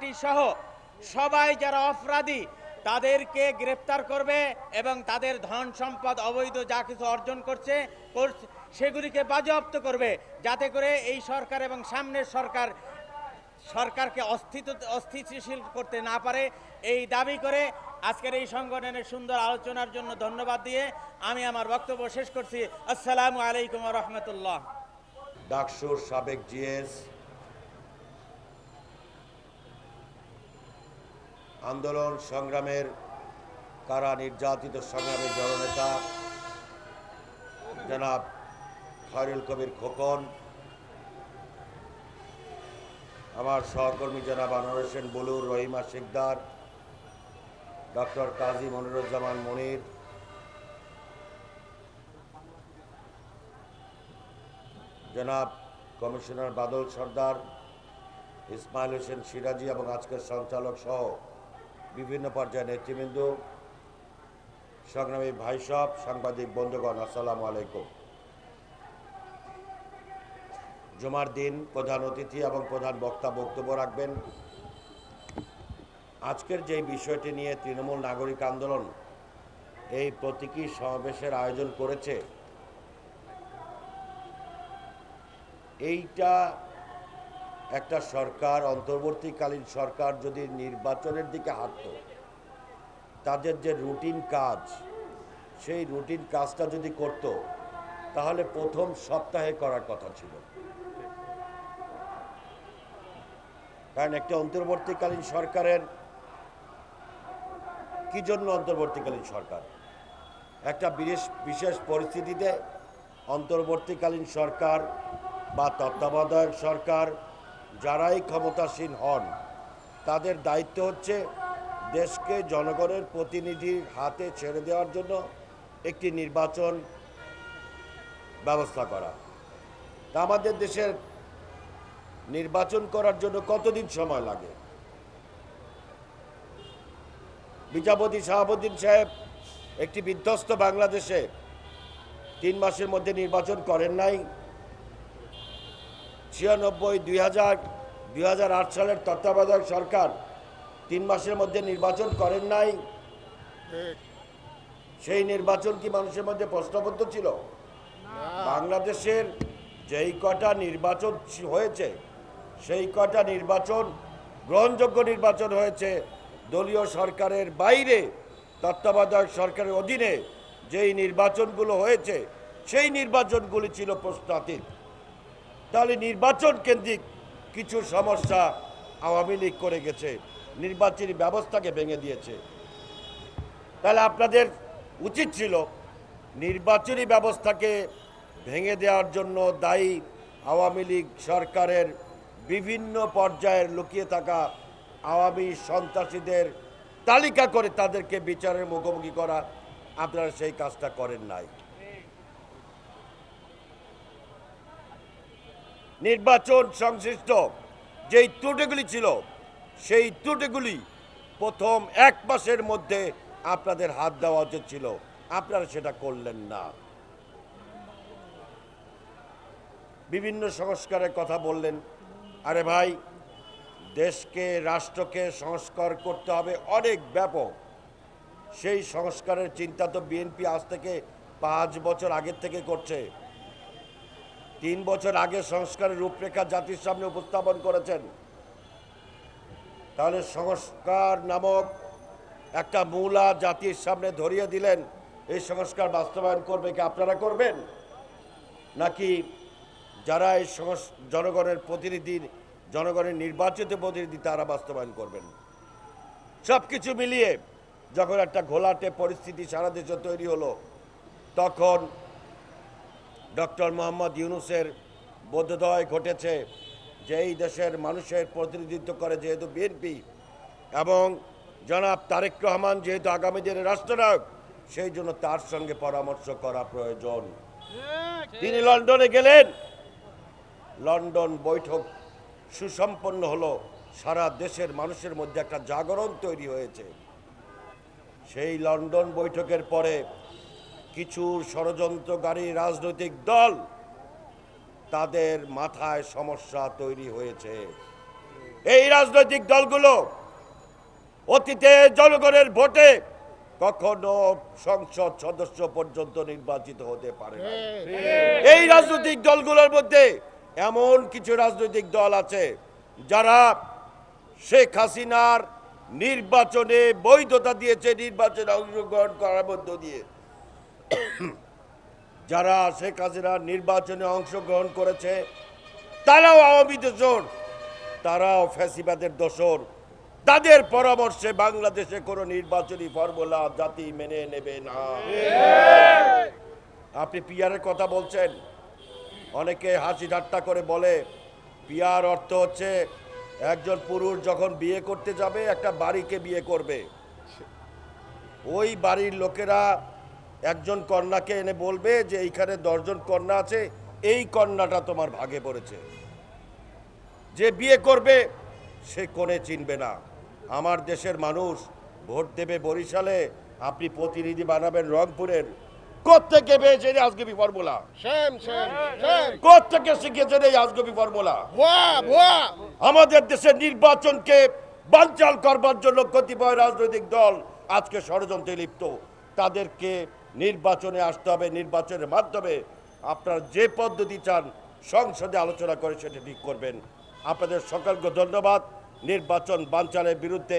Party সহ সবাই যারা অপরাধী, তাদেরকে গ্রেপ্তার করবে এবং তাদের ধন সম্পদ, অবৈধ যা কিছু অর্জন করছে সেগুলিকে বাজেয়াপ্ত করবে। যাতে করে এই সরকার এবং সামনের সরকার, সরকারকে অস্থিত, অস্থিতিশীল করতে না পারে। এই দাবি করে আজকের এই সংগঠনের সুন্দর আলোচনার জন্য ধন্যবাদ দিয়ে আমি আমার বক্তব্য শেষ করছি। আসসালামু আলাইকুম রহমতুল্লাহ। ডাকসুর সাবেক জিএস আন্দোলন, সংগ্রামের কারা নির্যাতিত সংগ্রামের জননেতা, জনাব খয়রুল কবির খোকন, আমার সহকর্মী জনাব আনোয়ার হোসেন বলুর, রহিমা শিকদার, ডক্টর কাজী মনিরুজ্জামান মনির, জনাব কমিশনার বাদল সর্দার, ইসমাইল হোসেন সিরাজি এবং আজকের সঞ্চালক সহ বিভিন্ন পর্যায়ের নেতৃবৃন্দ, সংগ্রামী ভাইসব সাংবাদিক, বন্ধুগণ, আসসালামু আলাইকুম। জুমার দিন প্রধান অতিথি এবং প্রধান বক্তা বক্তব্য রাখবেন। আজকের যে বিষয়টি নিয়ে তৃণমূল নাগরিক আন্দোলন এই প্রতীকী সমাবেশের আয়োজন করেছে, এইটা একটা সরকার, অন্তর্বর্তীকালীন সরকার যদি নির্বাচনের দিকে হাঁটত তাদের যে রুটিন কাজ, সেই রুটিন কাজটা যদি করত, তাহলে প্রথম সপ্তাহে করার কথা ছিল। কারণ একটা অন্তর্বর্তীকালীন সরকারের কি জন্য অন্তর্বর্তীকালীন সরকার? একটা বিশেষ বিশেষ পরিস্থিতিতে অন্তর্বর্তীকালীন সরকার বা তত্ত্বাবধায়ক সরকার যারাই ক্ষমতাসীন হন, তাদের দায়িত্ব হচ্ছে দেশকে জনগণের প্রতিনিধির হাতে ছেড়ে দেওয়ার জন্য একটি নির্বাচন ব্যবস্থা করা। তা আমাদের দেশের নির্বাচন করার জন্য কতদিন সময় লাগে? বিচারপতি শাহাবুদ্দিন সাহেব একটি বিধ্বস্ত বাংলাদেশে তিন মাসের মধ্যে নির্বাচন করেন নাই। ছিয়ানব্বই দুই হাজার দুই হাজার আট সালের তত্ত্বাবধায়ক সরকার তিন মাসের মধ্যে নির্বাচন করেন নাই। সেই নির্বাচন কি মানুষের মধ্যে প্রশ্নবদ্ধ ছিল? বাংলাদেশের যেই কটা নির্বাচন হয়েছে সেই কটা নির্বাচন গ্রহণযোগ্য নির্বাচন হয়েছে দলীয় সরকারের বাইরে তত্ত্বাবধায়ক সরকারের অধীনে যেই নির্বাচনগুলো হয়েছে সেই নির্বাচনগুলি ছিল প্রশ্নাতীত। তাহলে নির্বাচন কেন্দ্রিক কিছু সমস্যা আওয়ামী লীগ করে গেছে, নির্বাচনী ব্যবস্থাকে ভেঙে দিয়েছে। তাহলে আপনাদের উচিত ছিল নির্বাচনী ব্যবস্থাকে ভেঙে দেওয়ার জন্য দায়ী আওয়ামী লীগ সরকারের বিভিন্ন পর্যায়ের লুকিয়ে থাকা আওয়ামী সন্ত্রাসীদের তালিকা করে তাদেরকে বিচারের মুখোমুখি করা, আপনারা সেই কাজটা করেন নাই। নির্বাচন সংশ্লিষ্ট যেই ত্রুটিগুলি ছিল, সেই ত্রুটিগুলি প্রথম এক মাসের মধ্যে আপনাদের হাত দেওয়া উচিত ছিল। আপনারা সেটা করলেন না। বিভিন্ন সংস্কারের কথা বললেন, আরে ভাই, দেশকে, রাষ্ট্রকে সংস্কার করতে হবে অনেক ব্যাপক। সেই সংস্কারের চিন্তা তো বিএনপি আজ থেকে পাঁচ বছর আগের থেকে করছে। তিন বছর আগে সংস্কারের রূপরেখা জাতির সামনে উপস্থাপন করেছেন। তাহলে সংস্কার নামক একটা মূলা জাতির সামনে ধরিয়ে দিলেন, এই সংস্কার বাস্তবায়ন করবে কি আপনারা করবেন? নাকি যারা এই জনগণের প্রতিনিধি, জনগণের নির্বাচিত প্রতিনিধি, তারা বাস্তবায়ন করবেন? সব কিছু মিলিয়ে যখন একটা ঘোলাটে পরিস্থিতি সারা দেশে তৈরি হলো, তখন ডক্টর মোহাম্মদ ইউনুসের বোধোদয় ঘটেছে যে এই দেশের মানুষের প্রতিনিধিত্ব করে যেহেতু বিএনপি এবং জনাব তারেক রহমান যেহেতু আগামী দিনের রাষ্ট্রনায়ক, সেই জন্য তার সঙ্গে পরামর্শ করা প্রয়োজন। তিনি লন্ডনে গেলেন। লন্ডন বৈঠক সুসম্পন্ন হলো। সারা দেশের মানুষের মধ্যে একটা জাগরণ তৈরি হয়েছে। সেই লন্ডন বৈঠকের পরে কিছু ষড়যন্ত্রকারী রাজনৈতিক দল তাদের মাথায় সমস্যা তৈরি হয়েছে। এই রাজনৈতিক দলগুলো অতীতে জনগণের ভোটে কখনো সংসদ সদস্য পর্যন্ত নির্বাচিত হতে পারে এই রাজনৈতিক দলগুলোর মধ্যে এমন কিছু রাজনৈতিক দল আছে যারা শেখ হাসিনার নির্বাচনে বৈধতা দিয়েছে, নির্বাচনে অংশগ্রহণ করার মধ্য দিয়ে। যারা শেখ হাসিনার নির্বাচনে অংশগ্রহণ করেছে, তারাও আওয়ামী দোসর তারাও ফ্যাসিবাদের দোসর তাদের পরামর্শে বাংলাদেশে কোনো নির্বাচনী ফর্মুলা জাতি মেনে নেবে না। আপনি পিয়ারের কথা বলছেন। অনেকে হাসি ঠাট্টা করে বলে পিয়ার অর্থ হচ্ছে একজন পুরুষ যখন বিয়ে করতে যাবে, একটা বাড়িকে বিয়ে করবে। ওই বাড়ির লোকেরা একজন কন্যাকে এনে বলবে যে এইখানে দশজন কন্যা আছে এই কন্যাটা তোমার ভাগে পড়েছে। যে বিয়ে করবে সে কোণে চিনবে না। আমার দেশের মানুষ ভোট দেবে বরিশালে আপনি প্রতিনিধি বানাবেন রংপুরের। কোথেকে পেয়েছেন এই আজগবি ফর্মুলা. কোথেকে শিখেছেন এই আজগবি ফর্মুলা. আমাদের দেশের নির্বাচনকে বানচাল করবার জন্য কতিপয় রাজনৈতিক দল আজকে ষড়যন্ত্রে লিপ্ত। তাদেরকে নির্বাচনে আসতে হবে, নির্বাচনের মাধ্যমে আপনারা যে পদ্ধতি চান, সংসদে আলোচনা করে সেটা ঠিক করবেন। আপনাদের সকলকে ধন্যবাদ। নির্বাচন বাঞ্চালের বিরুদ্ধে